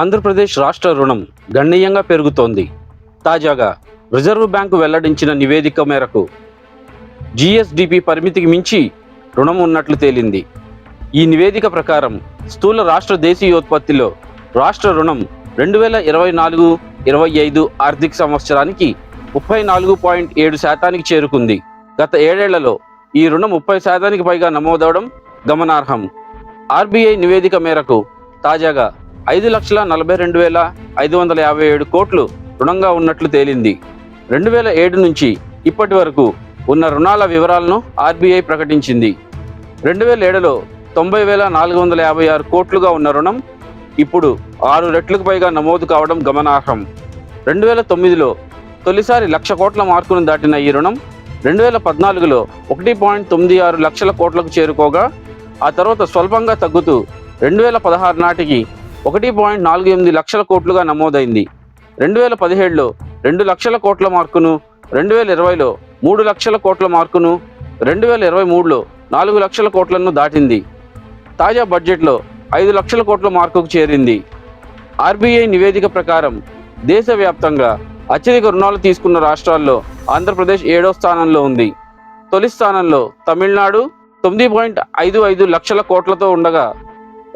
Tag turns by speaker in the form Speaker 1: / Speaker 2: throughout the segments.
Speaker 1: ఆంధ్రప్రదేశ్ రాష్ట్ర రుణం గణనీయంగా పెరుగుతోంది. తాజాగా రిజర్వ్ బ్యాంకు వెల్లడించిన నివేదిక మేరకు జిఎస్డిపి పరిమితికి మించి రుణం ఉన్నట్లు తేలింది. ఈ నివేదిక ప్రకారం స్థూల రాష్ట్ర దేశీయోత్పత్తిలో రాష్ట్ర రుణం రెండు వేల ఇరవై నాలుగు ఇరవై ఐదు ఆర్థిక సంవత్సరానికి ముప్పై నాలుగు పాయింట్ ఏడు శాతానికి చేరుకుంది. గత ఏడేళ్ళలో ఈ రుణం ముప్పై శాతానికి పైగా నమోదవడం గమనార్హం. ఆర్బీఐ నివేదిక మేరకు తాజాగా ఐదు లక్షల నలభై రెండు వేల ఐదు వందల యాభై ఏడు కోట్లు రుణంగా ఉన్నట్లు తేలింది. రెండు వేల ఏడు నుంచి ఇప్పటి వరకు ఉన్న రుణాల వివరాలను ఆర్బీఐ ప్రకటించింది. రెండు వేల ఏడులో తొంభై వేల నాలుగు వందల యాభై ఆరు కోట్లుగా ఉన్న రుణం ఇప్పుడు ఆరు రెట్లకు పైగా నమోదు కావడం గమనార్హం. రెండు వేల తొమ్మిదిలో తొలిసారి లక్ష కోట్ల మార్కును దాటిన ఈ రుణం రెండు వేల పద్నాలుగులో ఒకటి పాయింట్ తొమ్మిది ఆరు లక్షల కోట్లకు చేరుకోగా ఆ తర్వాత స్వల్పంగా తగ్గుతూ రెండు వేల పదహారు నాటికి ఒకటి పాయింట్ నాలుగు ఎనిమిది లక్షల కోట్లుగా నమోదైంది. రెండు వేల పదిహేడులో రెండు లక్షల కోట్ల మార్కును రెండు వేల ఇరవైలో మూడు లక్షల కోట్ల మార్కును రెండు వేల ఇరవై మూడులో నాలుగు లక్షల కోట్లను దాటింది. తాజా బడ్జెట్లో ఐదు లక్షల కోట్ల మార్కుకు చేరింది. ఆర్బీఐ నివేదిక ప్రకారం దేశవ్యాప్తంగా అత్యధిక రుణాలు తీసుకున్న రాష్ట్రాల్లో ఆంధ్రప్రదేశ్ ఏడో స్థానంలో ఉంది. తొలి స్థానంలో తమిళనాడు తొమ్మిది పాయింట్ ఐదు ఐదు లక్షల కోట్లతో ఉండగా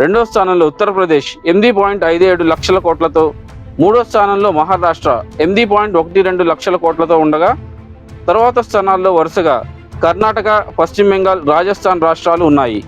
Speaker 1: రెండో స్థానంలో ఉత్తరప్రదేశ్ ఎనిమిది పాయింట్ ఐదు ఏడు లక్షల కోట్లతో మూడో స్థానంలో మహారాష్ట్ర ఎనిమిది పాయింట్ ఒకటి రెండు లక్షల కోట్లతో ఉండగా తర్వాత స్థానాల్లో వరుసగా కర్ణాటక పశ్చిమ బెంగాల్ రాజస్థాన్ రాష్ట్రాలు ఉన్నాయి.